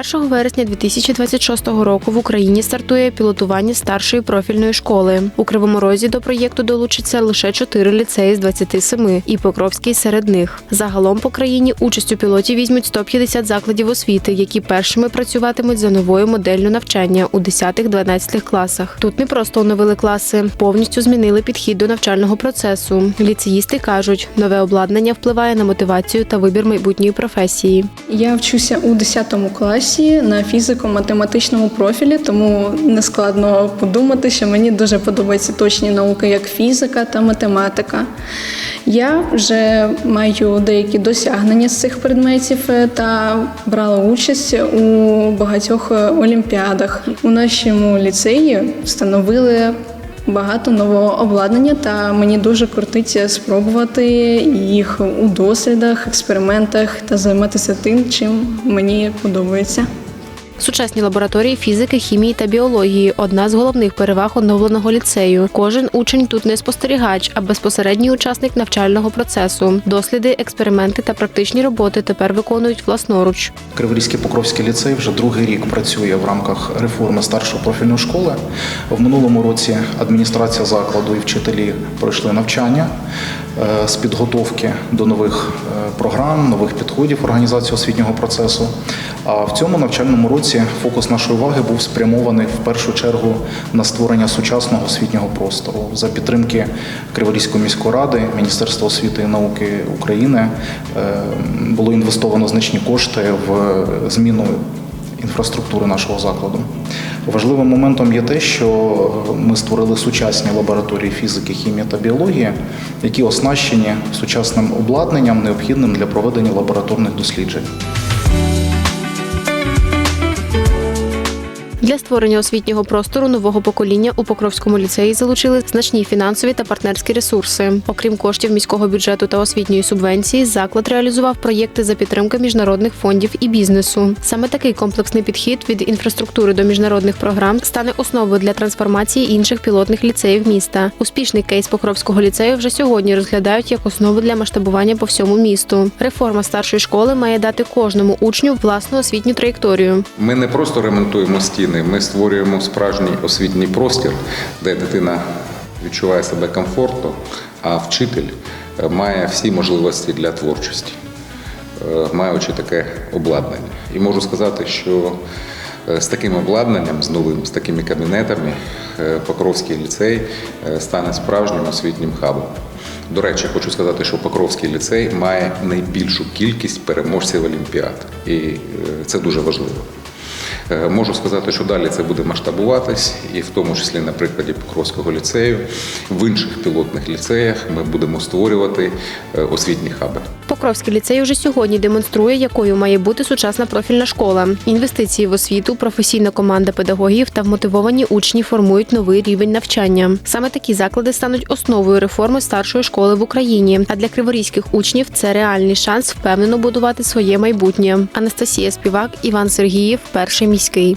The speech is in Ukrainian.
1 вересня 2026 року в Україні стартує пілотування старшої профільної школи. У Кривому Розі до проєкту долучиться лише 4 ліцеї з 27 і Покровський серед них. Загалом по країні участь у пілоті візьмуть 150 закладів освіти, які першими працюватимуть за новою моделлю навчання у 10-12 класах. Тут не просто оновили класи, повністю змінили підхід до навчального процесу. Ліцеїсти кажуть, нове обладнання впливає на мотивацію та вибір майбутньої професії. Я вчуся у 10 класі на фізико-математичному профілі, тому не складно подумати, що мені дуже подобаються точні науки, як фізика та математика. Я вже маю деякі досягнення з цих предметів е, та брала участь у багатьох олімпіадах. У нашому ліцеї встановили багато нового обладнання, та мені дуже кортиться спробувати їх у дослідах, експериментах та займатися тим, чим мені подобається. Сучасні лабораторії фізики, хімії та біології одна з головних переваг оновленого ліцею. Кожен учень тут не спостерігач, а безпосередній учасник навчального процесу. Досліди, експерименти та практичні роботи тепер виконують власноруч. Криворізький Покровський ліцей вже другий рік працює в рамках реформи старшої профільної школи. В минулому році адміністрація закладу і вчителі пройшли навчання з підготовки до нових е, програм, нових підходів організації освітнього процесу. А в цьому навчальному році фокус нашої уваги був спрямований в першу чергу на створення сучасного освітнього простору за підтримки Криворізької міської ради, Міністерства освіти і науки України е, було інвестовано значні кошти в зміну інфраструктури нашого закладу. Важливим моментом є те, що ми створили сучасні лабораторії фізики, хімії та біології, які оснащені сучасним обладнанням, необхідним для проведення лабораторних досліджень. Для створення освітнього простору нового покоління у Покровському ліцеї залучили значні фінансові та партнерські ресурси. Окрім коштів міського бюджету та освітньої субвенції, заклад реалізував проєкти за підтримки міжнародних фондів і бізнесу. Саме такий комплексний підхід від інфраструктури до міжнародних програм стане основою для трансформації інших пілотних ліцеїв міста. Успішний кейс Покровського ліцею вже сьогодні розглядають як основу для масштабування по всьому місту. Реформа старшої школи має дати кожному учню власну освітню траєкторію. Ми не просто ремонтуємо стіни, ми створюємо справжній освітній простір, де дитина відчуває себе комфортно, а вчитель е, має всі можливості для творчості, е, маючи таке обладнання. І можу сказати, що е, з таким обладнанням, з новим, з такими кабінетами, Покровський ліцей стане справжнім освітнім хабом. До речі, хочу сказати, що Покровський ліцей має найбільшу кількість переможців Олімпіад, і це дуже важливо. Е, Можу сказати, що далі це буде масштабуватись, і в тому числі на прикладі Покровського ліцею, в інших пілотних ліцеях ми будемо створювати е, освітні хаби. Покровський ліцей уже сьогодні демонструє, якою має бути сучасна профільна школа. Інвестиції в освіту, професійна команда педагогів та вмотивовані учні формують новий рівень навчання. Саме такі заклади стануть основою реформи старшої школи в Україні. А для криворізьких учнів це реальний шанс впевнено будувати своє майбутнє. Анастасія Співак, Іван Сергіїв, перший міський.